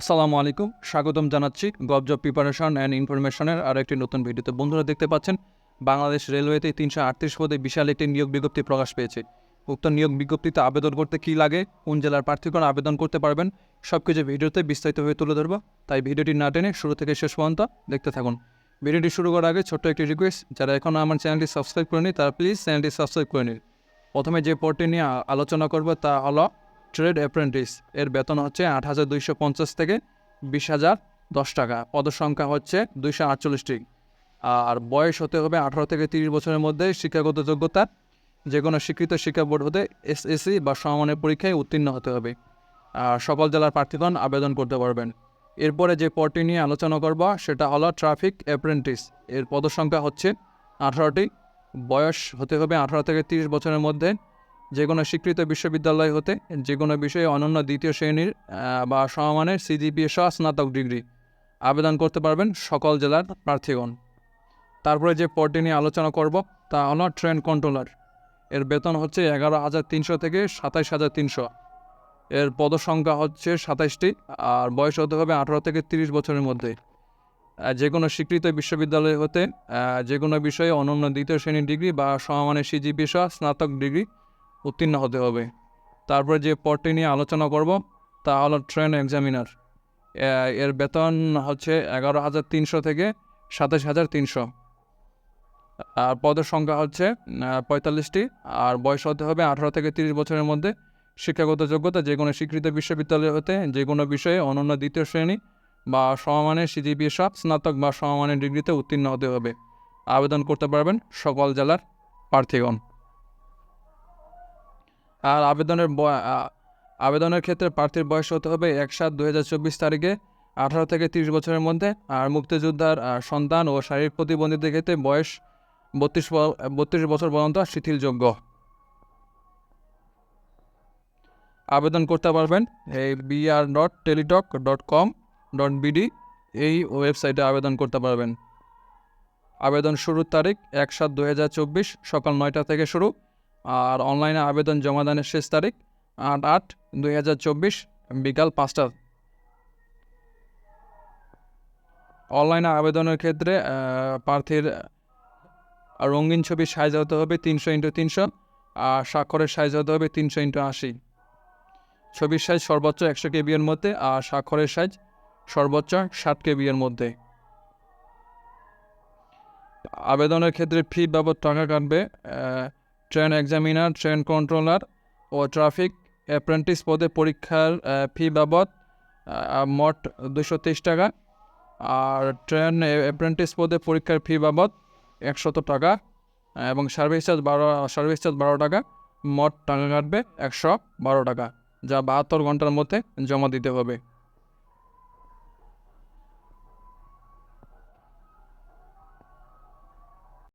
আসসালামু আলাইকুম, স্বাগতম জানাচ্ছি গবজব প্রিপারেশন অ্যান্ড ইনফরমেশনের আর একটি নতুন ভিডিওতে। বন্ধুরা দেখতে পাচ্ছেন, বাংলাদেশ রেলওয়েতে তিনশো আটত্রিশ পদে বিশাল একটি নিয়োগ বিজ্ঞপ্তি প্রকাশ পেয়েছে। উক্ত নিয়োগ বিজ্ঞপ্তিতে আবেদন করতে কী লাগে, কোন জেলার প্রার্থীগণ আবেদন করতে পারবেন সব কিছু ভিডিওতে বিস্তারিত হয়ে তুলে ধরবো। তাই ভিডিওটি না টেনে শুরু থেকে শেষ পর্যন্ত দেখতে থাকুন। ভিডিওটি শুরু করার আগে ছোট্ট একটি রিকোয়েস্ট যারা এখনও আমার চ্যানেলটি সাবস্ক্রাইব করেনি, তারা প্লিজ চ্যানেলটি সাবস্ক্রাইব করে নিন। প্রথমে যে পদটি নিয়ে আলোচনা করব তা হলো ট্রেড অ্যাপ্রেন্টিস। এর বেতন হচ্ছে আট হাজার দুইশো পঞ্চাশ থেকে বিশ হাজার দশ টাকা। পদসংখ্যা হচ্ছে দুইশো আটচল্লিশটি। আর বয়স হতে হবে আঠারো থেকে তিরিশ বছরের মধ্যে। শিক্ষাগত যোগ্যতা যে কোনো স্বীকৃত শিক্ষা বোর্ড হতে এসএসসি বা সমমানের পরীক্ষায় উত্তীর্ণ হতে হবে। আর সকল জেলার প্রার্থীগণ আবেদন করতে পারবেন। এরপরে যে পদটি নিয়ে আলোচনা করব, সেটা হলো ট্রাফিক অ্যাপ্রেন্টিস। এর পদসংখ্যা হচ্ছে আঠারোটি। বয়স হতে হবে আঠারো থেকে তিরিশ বছরের মধ্যে। যে কোনো স্বীকৃত বিশ্ববিদ্যালয় হতে যে কোনো বিষয়ে অনন্য দ্বিতীয় শ্রেণির বা সমমানের সিজিপিএ সহ স্নাতক ডিগ্রি আবেদন করতে পারবেন সকল জেলার প্রার্থীগণ। তারপরে যে পদটি নিয়ে আলোচনা করব তা হলো ট্রেন কন্ট্রোলার। এর বেতন হচ্ছে এগারো হাজার তিনশো থেকে সাতাইশ হাজার তিনশো। এর পদসংখ্যা হচ্ছে সাতাইশটি আর বয়স হতে হবে আঠারো থেকে তিরিশ বছরের মধ্যে। যে কোনো স্বীকৃত বিশ্ববিদ্যালয় হতে যে কোনো বিষয়ে অনন্য দ্বিতীয় শ্রেণির ডিগ্রি বা সমমানের সিজিপি সহ স্নাতক ডিগ্রি উত্তীর্ণ হতে হবে। তারপরে যে পদটি নিয়ে আলোচনা করব, তা হলো ট্রেন এক্সামিনার। এর বেতন হচ্ছে এগারো হাজার তিনশো থেকে সাতাশ হাজার তিনশো। আর পদের সংখ্যা হচ্ছে পঁয়তাল্লিশটি। আর বয়স হতে হবে আঠারো থেকে তিরিশ বছরের মধ্যে। শিক্ষাগত যোগ্যতা যে কোনো স্বীকৃত বিশ্ববিদ্যালয় হতে যে কোনো বিষয়ে অনন্য দ্বিতীয় শ্রেণি বা সমমানের সিজিপি সব স্নাতক বা সমমানের ডিগ্রিতে উত্তীর্ণ হতে হবে। আবেদন করতে পারবেন সকল জেলার প্রার্থীগণ। আর আবেদনের আবেদনের ক্ষেত্রে প্রার্থীর বয়স হতে হবে এক সাত দু হাজার চব্বিশ তারিখে, আঠারো থেকে তিরিশ বছরের মধ্যে। আর মুক্তিযোদ্ধার সন্তান ও শারীরিক প্রতিবন্ধীদের ক্ষেত্রে বয়স বত্রিশ বত্রিশ বছর পর্যন্ত শিথিলযোগ্য। আবেদন করতে পারবেন এই BR dot Teletalk dot com dot BD এই ওয়েবসাইটে আবেদন করতে পারবেন। আবেদন শুরুর তারিখ এক সাত দু সকাল নয়টা থেকে শুরু। আর অনলাইনে আবেদন জমা দানের শেষ তারিখ আট আট দুই হাজার চব্বিশ, বিকাল পাঁচটা। অনলাইনে আবেদনের ক্ষেত্রে প্রার্থীর রঙিন ছবির সাইজ হতে হবে তিনশো ইন্টু তিনশো আর স্বাক্ষরের সাইজ হতে হবে তিনশো ইন্টু আশি। ছবির সাইজ সর্বোচ্চ একশো কেবি এর মধ্যে আর স্বাক্ষরের সাইজ সর্বোচ্চ ষাট কেবি এর মধ্যে। আবেদনের ক্ষেত্রে ফি বাবদ টাকা কাটবে ট্রেন এক্সামিনার ট্রেন কন্ট্রোলার ও ট্রাফিক অ্যাপ্রেন্টিস পদে পরীক্ষার ফি বাবদ মোট দুশো তেইশ টাকা। আর ট্রেন অ্যাপ্রেন্টিস পদে পরীক্ষার ফি বাবদ একশত টাকা, এবং সার্ভিস চার্জ বারো সার্ভিস চার্জ বারো টাকা, মোট টাকা কাটবে একশো বারো টাকা, যা বাহাত্তর ঘণ্টার মধ্যে জমা দিতে হবে।